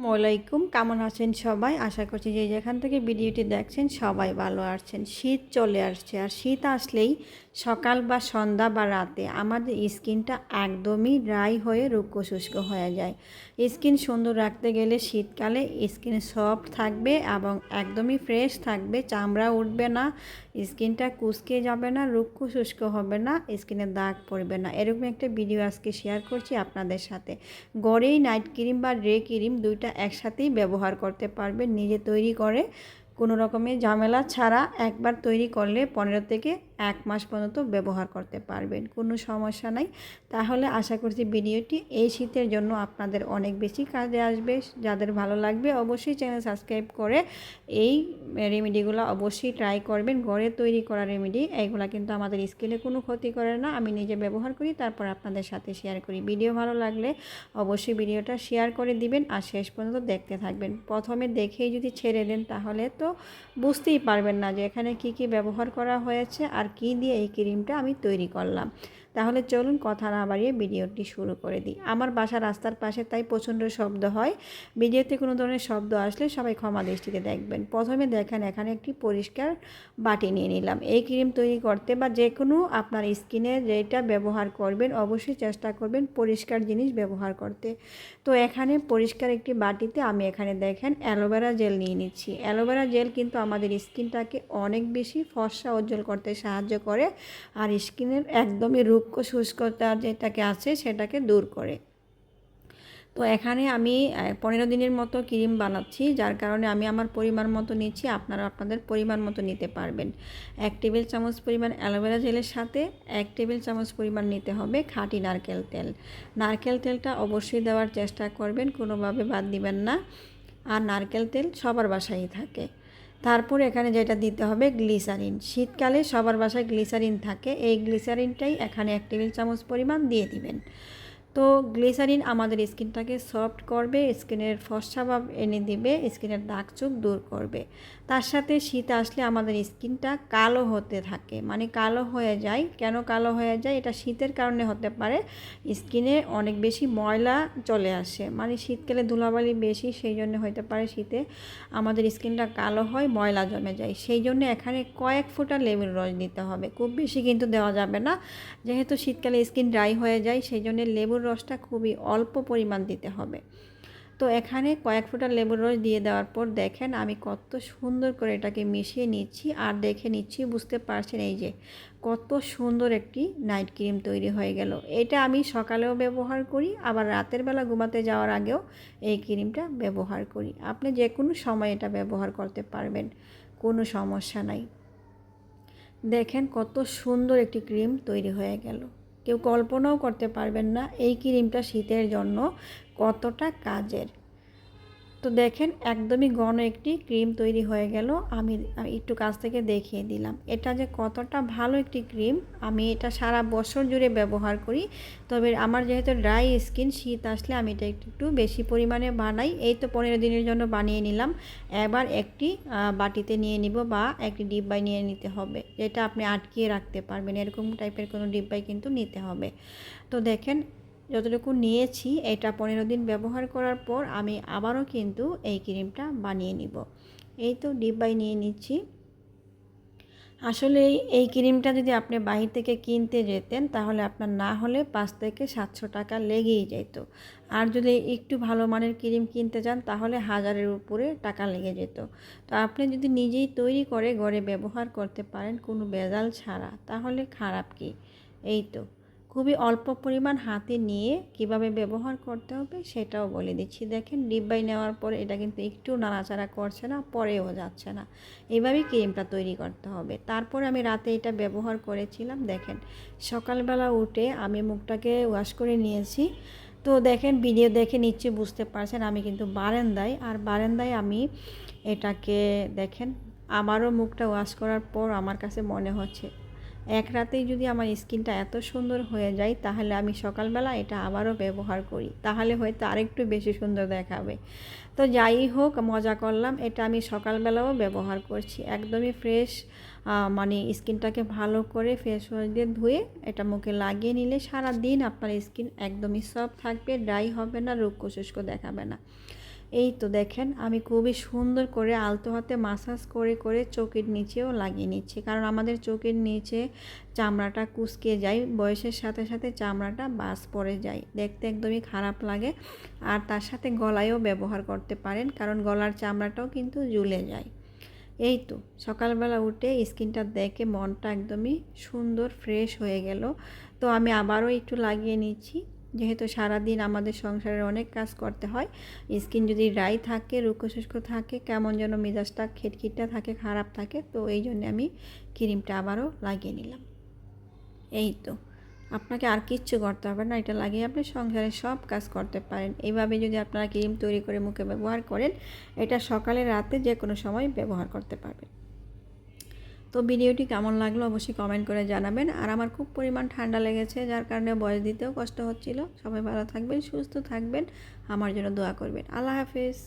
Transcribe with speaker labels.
Speaker 1: আসসালামাইকুম কেমন আছেন সবাই? আশা করছি যে যেখান থেকে ভিডিওটি দেখছেন সবাই ভালো আছেন। শীত চলে আসছে আর শীত আসলেই সকাল বা সন্ধ্যা বা রাতে আমাদের স্কিনটা একদমই ড্রাই হয়ে রুক্ষ শুষ্ক হয়ে যায়। স্কিন সুন্দর রাখতে গেলে শীতকালে স্কিন সফট থাকবে এবং একদমই ফ্রেশ থাকবে, চামড়া উঠবে না, স্কিনটা কুচকে যাবে না রুক্ষ শুষ্ক হবে না, স্কিনে দাগ পড়বে না। এরকম একটা ভিডিও আজকে শেয়ার করছি আপনাদের সাথে। গড়েই নাইট ক্রিম বা ড্রে ক্রিম দুইটা একসাথেই ব্যবহার করতে পারবেন, নিজে তৈরি করে। কোনো রকমের ঝামেলা ছাড়া একবার তৈরি করলে পনেরো থেকে এক মাস পর্যন্ত ব্যবহার করতে পারবেন, কোনো সমস্যা নাই। তাহলে আশা করছি ভিডিওটি এই শীতের জন্য আপনাদের অনেক বেশি কাজে আসবে। যাদের ভালো লাগবে অবশ্যই চ্যানেল সাবস্ক্রাইব করে এই রেমেডিগুলো অবশ্যই ট্রাই করবেন। ঘরে তৈরি করা রেমেডি এইগুলো কিন্তু আমাদের স্কিনে কোনো ক্ষতি করে না। আমি নিজে ব্যবহার করি, তারপর আপনাদের সাথে শেয়ার করি। ভিডিও ভালো লাগলে অবশ্যই ভিডিওটা শেয়ার করে দিবেন আর শেষ পর্যন্ত দেখতে থাকবেন। প্রথমে দেখেই যদি ছেড়ে দেন তাহলে তো বুঝতেই পারবেন না যে এখানে কি কি ব্যবহার করা হয়েছে আর কি দিয়ে এই ক্রিমটা আমি তৈরি করলাম। তাহলে চলুন কথা না বাড়িয়ে ভিডিওটি শুরু করে দিই। আমার বাসা রাস্তার পাশে, তাই প্রচণ্ড শব্দ হয়। ভিডিওতে কোনো ধরনের শব্দ আসলে সবাই ক্ষমা দৃষ্টিতে দেখবেন। প্রথমে দেখেন, এখানে একটি পরিষ্কার বাটি নিয়ে নিলাম। এই ক্রিম তৈরি করতে বা যে কোনো আপনার স্কিনে যেটা ব্যবহার করবেন, অবশ্যই চেষ্টা করবেন পরিষ্কার জিনিস ব্যবহার করতে। তো এখানে পরিষ্কার একটি বাটিতে আমি এখানে দেখেন অ্যালোভেরা জেল নিয়ে নিচ্ছি। অ্যালোভেরা জেল কিন্তু আমাদের স্কিনটাকে অনেক বেশি ফর্সা উজ্জ্বল করতে সাহায্য করে। আর স্কিনের একদমই রুক্ষ শুষ্কতা যেটাকে আছে সেটাকে দূর করে। তো এখানে আমি পনেরো দিনের মতো ক্রিম বানাচ্ছি, যার কারণে আমি আমার পরিমাণ মতো নিচ্ছি, আপনারা আপনাদের পরিমাণ মতো নিতে পারবেন। এক টেবিল চামচ পরিমাণ অ্যালোভেরা জেলের সাথে এক টেবিল চামচ পরিমাণ নিতে হবে খাঁটি নারকেল তেল। নারকেল তেলটা অবশ্যই দেওয়ার চেষ্টা করবেন, কোনোভাবে বাদ দিবেন না। আর নারকেল তেল সবার বাসায় থাকে। তারপর এখানে যেটা দিতে হবে গ্লিসারিন। শীতকালে সবার বাসায় গ্লিসারিন থাকে। এই গ্লিসারিনটাই এখানে এক টেবিল চামচ পরিমাণ দিয়ে দিবেন। তো গ্লিসারিন আমাদের স্কিনটাকে সফট করবে, স্কিনের ফসাভাব এনে দিবে, স্কিনের দাগ চোখ দূর করবে। তার সাথে শীত আসলে আমাদের স্কিনটা কালো হতে থাকে মানে কালো হয়ে যায়। কেন কালো হয়ে যায়? এটা শীতের কারণে হতে পারে। স্কিনে অনেক বেশি ময়লা চলে আসে মানে শীতকালে ধুলাবালি বেশি, সেই জন্য হতে পারে শীতে আমাদের স্কিনটা কালো হয়, ময়লা জমে যায়। সেই জন্য এখানে কয়েক ফোঁটা লেবুর রস দিতে হবে। খুব বেশি কিন্তু দেওয়া যাবে না। যেহেতু শীতকালে স্কিন ড্রাই হয়ে যায়, সেই জন্য লেবুর রসটা খুবই অল্প পরিমাণ দিতে হবে। তো এখানে কয়েক ফোঁটা লেবুর রস দিয়ে দেওয়ার পর দেখেন আমি কত সুন্দর করে এটাকে মিশিয়ে নিচ্ছি আর দেখে নিচ্ছি বুঝতে পারছেন এই যে কত সুন্দর একটি নাইট ক্রিম তৈরি হয়ে গেল। এটা আমি সকালেও ব্যবহার করি, আবার রাতের বেলা ঘুমাতে যাওয়ার আগেও এই ক্রিমটা ব্যবহার করি। আপনি যে কোনো সময় এটা ব্যবহার করতে পারবেন, কোনো সমস্যা নাই। দেখেন কত সুন্দর একটি ক্রিম তৈরি হয়ে গেল। কেউ কল্পনাও করতে পারবেন না এই ক্রিমটা শীতের জন্য কতটা কাজের। তো দেখেন একদমই ঘন একটি ক্রিম তৈরি হয়ে গেল। আমি একটু কাছ থেকে দেখিয়ে দিলাম। এটা যে কতটা ভালো একটি ক্রিম, আমি এটা সারা বছর জুড়ে ব্যবহার করি। তবে আমার যেহেতু ড্রাই স্কিন, শীত আসলে আমি এটা একটু বেশি পরিমাণে বানাই। এই তো পনেরো দিনের জন্য বানিয়ে নিলাম। এবার একটি বাটিতে নিয়ে নিব বা একটি ডিব্বায় নিয়ে নিতে হবে। যেটা আপনি আটকিয়ে রাখতে পারবেন। এরকম টাইপের কোনো ডিব্বাই কিন্তু নিতে হবে। তো দেখেন যতটুকু নিয়েছি, এটা পনেরো দিন ব্যবহার করার পর আমি আবারও কিন্তু এই ক্রিমটা বানিয়ে নিব। এই তো ডিব্বাই নিয়ে নিচ্ছি। আসলে এই ক্রিমটা যদি আপনি বাহির থেকে কিনতে যেতেন, তাহলে আপনার না হলে পাঁচ থেকে সাতশো টাকা লেগেই যেত। আর যদি একটু ভালো মানের ক্রিম কিনতে যান, তাহলে হাজারের উপরে টাকা লেগে যেত। তো আপনি যদি নিজেই তৈরি করে ঘরে ব্যবহার করতে পারেন কোনো বেজাল ছাড়া, তাহলে খারাপ কি? এই তো। খুবই অল্প পরিমাণ হাতে নিয়ে কীভাবে ব্যবহার করতে হবে সেটাও বলে দিচ্ছি। দেখেন ডিব্বাই নেওয়ার পর এটা কিন্তু একটু নাড়াচাড়া করছে না, পরেও যাচ্ছে না। এইভাবেই ক্রিমটা তৈরি করতে হবে। তারপর আমি রাতে এটা ব্যবহার করেছিলাম, দেখেন। সকালবেলা উঠে আমি মুখটাকে ওয়াশ করে নিয়েছি। তো দেখেন ভিডিও দেখে নিচ্ছে বুঝতে পারছেন আমি কিন্তু বারেন্দায়, আর বারেন্দায় আমি এটাকে দেখেন, আমারও মুখটা ওয়াশ করার পর আমার কাছে মনে হচ্ছে এক রাতেই যদি আমার স্কিনটা এত সুন্দর হয়ে যায়, তাহলে আমি সকালবেলা এটা আবারও ব্যবহার করি। তাহলে হয়তো আরেকটু বেশি সুন্দর দেখাবে। তো যাই হোক, মজা করলাম। এটা আমি সকালবেলাও ব্যবহার করছি। একদমই ফ্রেশ মানে স্কিনটাকে ভালো করে ফেস ওয়াশ দিয়ে ধুয়ে এটা মুখে লাগিয়ে নিলে সারা দিন আপনার স্কিন একদমই সফট থাকবে ড্রাই হবে না রুক্ষ শুষ্ক দেখাবে না। এই তো দেখেন, আমি খুবই সুন্দর করে আলতো হাতে মাসাজ করে করে চোখের নিচেও লাগিয়ে নিচ্ছি। কারণ আমাদের চোখের নিচে চামড়াটা কুচকে যায়, বয়সের সাথে সাথে চামড়াটা বাস পড়ে যায়। দেখতে একদমই খারাপ লাগে। আর তার সাথে গলায়ও ব্যবহার করতে পারেন, কারণ গলার চামড়াটাও কিন্তু জুলে যায়। এই তো সকালবেলা উঠে স্কিনটা দেখে মনটা একদমই সুন্দর ফ্রেশ হয়ে গেল। তো আমি আবারও একটু লাগিয়ে নিচ্ছি। যেহেতু সারাদিন আমাদের সংসারের অনেক কাজ করতে হয়, স্কিন যদি ড্রাই থাকে রুক্ষ শুষ্ক থাকে, কেমন যেন মেজাজটা খিটখিটটা থাকে, খারাপ থাকে, তো এই জন্য আমি ক্রিমটা আবারও লাগিয়ে নিলাম। এই তো, আপনাকে আর কিচ্ছু করতে হবে না, এটা লাগিয়ে আপনি সংসারে সব কাজ করতে পারেন। এইভাবে যদি আপনারা ক্রিম তৈরি করে মুখে ব্যবহার করেন, এটা সকালে রাতে যে কোনো সময় ব্যবহার করতে পারবেন। তো ভিডিওটি কেমন লাগল অবশ্যই কমেন্ট করে জানাবেন। আর আমার খুব পরিমাণ ঠান্ডা লেগেছে, যার কারণে বয়স দিতেও কষ্ট হচ্ছিল। সবাই ভালো থাকবেন, সুস্থ থাকবেন। আমার জন্য দোয়া করবেন। আল্লাহ হাফেজ।